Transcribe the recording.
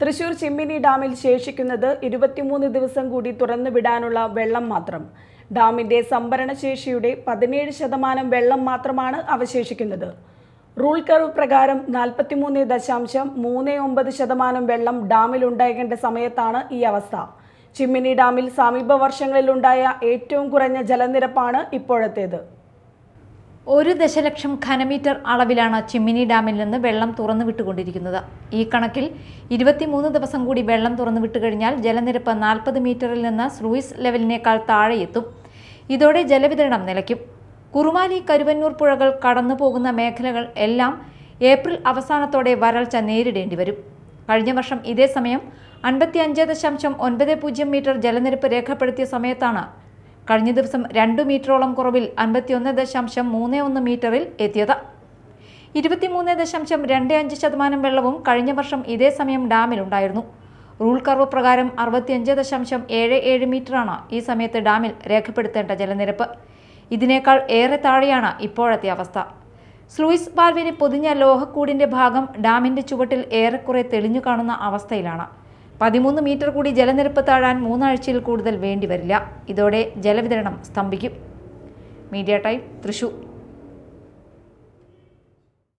തൃശൂർ ചിമ്മിനി ഡാമിൽ ശേഷിക്കുന്നത് ഇരുപത്തിമൂന്ന് ദിവസം കൂടി തുറന്നുവിടാനുള്ള വെള്ളം മാത്രം. ഡാമിന്റെ സംഭരണ ശേഷിയുടെ പതിനേഴ് ശതമാനം വെള്ളം മാത്രമാണ് അവശേഷിക്കുന്നത്. റൂൾ കർവ് പ്രകാരം നാൽപ്പത്തിമൂന്ന് ദശാംശം മൂന്ന് ഒമ്പത് ശതമാനം വെള്ളം ഡാമിൽ ഉണ്ടാകേണ്ട സമയത്താണ് ഈ അവസ്ഥ. ചിമ്മിനി ഡാമിൽ സമീപ വർഷങ്ങളിലുണ്ടായ ഏറ്റവും കുറഞ്ഞ ജലനിരപ്പാണ് ഇപ്പോഴത്തേത്. ഒരു ദശലക്ഷം ഘനമീറ്റർ അളവിലാണ് ചിമ്മിനി ഡാമിൽ നിന്ന് വെള്ളം തുറന്നു വിട്ടുകൊണ്ടിരിക്കുന്നത്. ഈ കണക്കിൽ ഇരുപത്തിമൂന്ന് ദിവസം കൂടി വെള്ളം തുറന്നു വിട്ടുകഴിഞ്ഞാൽ ജലനിരപ്പ് നാൽപ്പത് മീറ്ററിൽ നിന്ന് സ്ലൂയിസ് ലെവലിനേക്കാൾ താഴെയെത്തും. ഇതോടെ ജലവിതരണം നിലയ്ക്കും. കുറുമാലി കരുവന്നൂർ പുഴകൾ കടന്നു പോകുന്ന മേഖലകൾ എല്ലാം ഏപ്രിൽ അവസാനത്തോടെ വരൾച്ച നേരിടേണ്ടി വരും. കഴിഞ്ഞ വർഷം ഇതേ സമയം അൻപത്തി അഞ്ച് ദശാംശം ഒൻപത് പൂജ്യം മീറ്റർ ജലനിരപ്പ് രേഖപ്പെടുത്തിയ സമയത്താണ് കഴിഞ്ഞ ദിവസം രണ്ടു മീറ്ററോളം കുറവിൽ അൻപത്തിയൊന്ന് ദശാംശം മൂന്ന് ഒന്ന് മീറ്ററിൽ എത്തിയത്. ഇരുപത്തിമൂന്ന് ദശാംശം രണ്ട് അഞ്ച് ശതമാനം വെള്ളവും കഴിഞ്ഞ വർഷം ഇതേ സമയം ഡാമിലുണ്ടായിരുന്നു റൂൾ കർവ് പ്രകാരം അറുപത്തിയഞ്ച് ദശാംശം ഏഴ് ഏഴ് മീറ്ററാണ് ഈ സമയത്ത് ഡാമിൽ രേഖപ്പെടുത്തേണ്ട ജലനിരപ്പ്. ഇതിനേക്കാൾ ഏറെ താഴെയാണ് ഇപ്പോഴത്തെ അവസ്ഥ. സ്ലൂയിസ് വാൽവിന് പൊതിഞ്ഞ ലോഹക്കൂടിന്റെ ഭാഗം ഡാമിന്റെ ചുവട്ടിൽ ഏറെക്കുറെ തെളിഞ്ഞു കാണുന്ന അവസ്ഥയിലാണ്. പതിമൂന്ന് മീറ്റർ കൂടി ജലനിരപ്പ് താഴാൻ മൂന്നാഴ്ചയിൽ കൂടുതൽ വേണ്ടിവരില്ല. ഇതോടെ ജലവിതരണം സ്തംഭിക്കും. Media time Thrissur.